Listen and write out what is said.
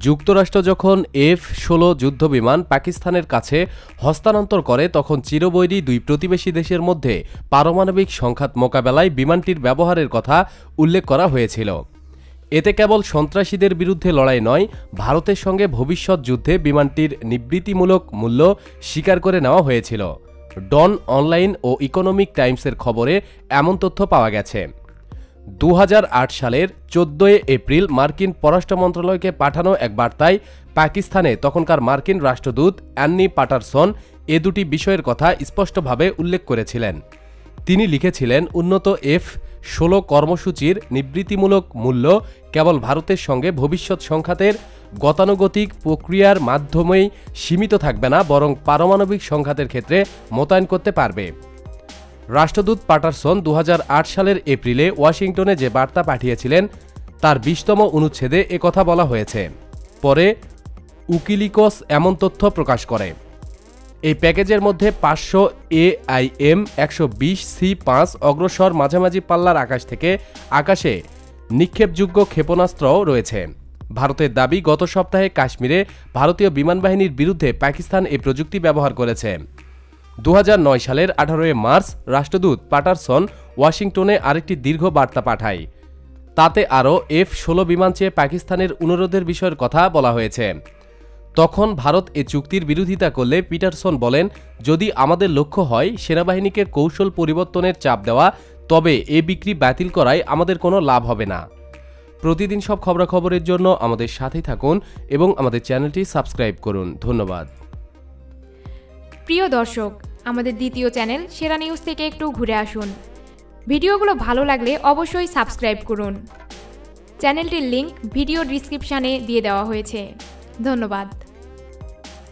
যুক্তরাষ্ট্র যখন এফ ষোলো যুদ্ধবিমান পাকিস্তানের কাছে হস্তান্তর করে, তখন চিরবৈরী দুই প্রতিবেশী দেশের মধ্যে পারমাণবিক সংঘাত মোকাবেলায় বিমানটির ব্যবহারের কথা উল্লেখ করা হয়েছিল। এতে কেবল সন্ত্রাসীদের বিরুদ্ধে লড়াই নয়, ভারতের সঙ্গে ভবিষ্যৎ যুদ্ধে বিমানটির নিবৃত্তিমূলক মূল্য স্বীকার করে নেওয়া হয়েছিল। ডন অনলাইন ও ইকোনমিক টাইমসের খবরে এমন তথ্য পাওয়া গেছে। দু হাজার আট সালের চোদ্দই এপ্রিল মার্কিন পররাষ্ট্র মন্ত্রণালয়কে পাঠানো এক বার্তায় পাকিস্তানে তখনকার মার্কিন রাষ্ট্রদূত অ্যান্নি পাটারসন এ দুটি বিষয়ের কথা স্পষ্টভাবে উল্লেখ করেছিলেন। তিনি লিখেছিলেন, উন্নত এফ ষোলো কর্মসূচির নিবৃত্তিমূলক মূল্য কেবল ভারতের সঙ্গে ভবিষ্যৎ সংঘাতের গতানুগতিক প্রক্রিয়ার মাধ্যমেই সীমিত থাকবে না, বরং পারমাণবিক সংঘাতের ক্ষেত্রে মোতায়েন করতে পারবে। রাষ্ট্রদূত পাটারসন দু হাজার আট সালের এপ্রিলে ওয়াশিংটনে যে বার্তা পাঠিয়েছিলেন, তার বিশতম অনুচ্ছেদে কথা বলা হয়েছে। পরে উকিলিকস এমন তথ্য প্রকাশ করে। এই প্যাকেজের মধ্যে পাঁচশো এআইএম, একশো বিশ সি পাঁচ অগ্রসর মাঝামাঝি পাল্লার আকাশ থেকে আকাশে নিক্ষেপযোগ্য ক্ষেপণাস্ত্রও রয়েছে। ভারতের দাবি, গত সপ্তাহে কাশ্মীরে ভারতীয় বিমান বাহিনীর বিরুদ্ধে পাকিস্তান এই প্রযুক্তি ব্যবহার করেছে। দু হাজার নয় সালের আঠারোই মার্চ রাষ্ট্রদূত পাটারসন ওয়াশিংটনে আরেকটি দীর্ঘ বার্তা পাঠায়। তাতে আরও এফ ষোলো বিমান চেয়ে পাকিস্তানের অনুরোধের বিষয়ের কথা বলা হয়েছে। তখন ভারত এ চুক্তির বিরোধিতা করলে পিটারসন বলেন, যদি আমাদের লক্ষ্য হয় সেনাবাহিনীকে কৌশল পরিবর্তনের চাপ দেওয়া, তবে এ বিক্রি বাতিল করায় আমাদের কোনো লাভ হবে না। প্রতিদিন সব খবরাখবরের জন্য আমাদের সাথে থাকুন এবং আমাদের চ্যানেলটি সাবস্ক্রাইব করুন। ধন্যবাদ। প্রিয় দর্শক আমাদের দ্বিতীয় চ্যানেল সেরা নিউজ থেকে একটু ঘুরে আসুন। ভিডিওগুলো ভালো লাগলে অবশ্যই সাবস্ক্রাইব করুন। চ্যানেলটির লিংক ভিডিও ডিসক্রিপশানে দিয়ে দেওয়া হয়েছে। ধন্যবাদ।